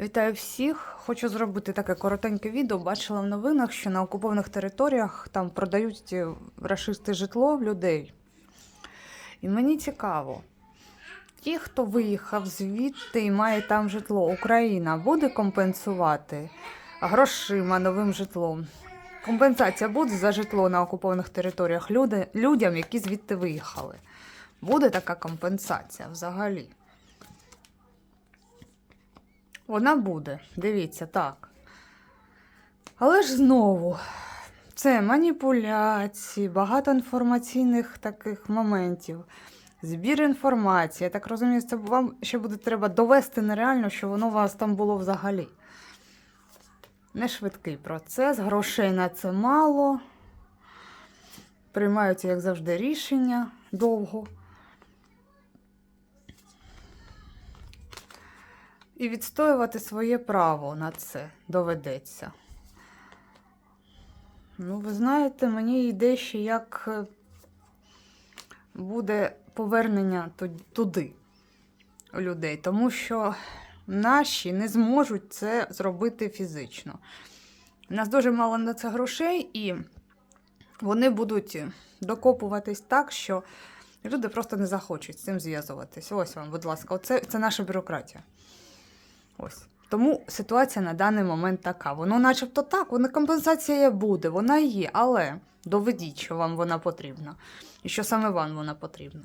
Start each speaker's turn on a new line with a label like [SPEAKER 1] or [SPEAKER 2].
[SPEAKER 1] Вітаю всіх! Хочу зробити таке коротеньке відео. Бачила в новинах, що на окупованих територіях там продають е, рашисти житло людей. І мені цікаво, ті, хто виїхав звідти і має там житло, Україна буде компенсувати грошима, новим житлом. Компенсація буде за житло на окупованих територіях людям, які звідти виїхали. Буде така компенсація взагалі. Вона буде, дивіться, так. Але ж знову, це маніпуляції, багато інформаційних таких моментів, збір інформації. Я так розумію, це вам ще буде треба довести нереально, що воно у вас там було взагалі. Не швидкий процес, грошей на це мало. Приймаються, як завжди, рішення довго. І відстоювати своє право на це доведеться. Ну, ви знаєте, мені йде ще як е, буде повернення туди у людей, тому що наші не зможуть це зробити фізично. У нас дуже мало на це грошей, і вони будуть докопуватись так, що люди просто не захочуть з цим зв'язуватись. Ось вам, будь ласка, оце це наша бюрократія. Ось. Тому ситуація на даний момент така. Воно начебто так, воно компенсація буде, вона є, але доведіть, що вам вона потрібна. І що саме вам вона потрібна.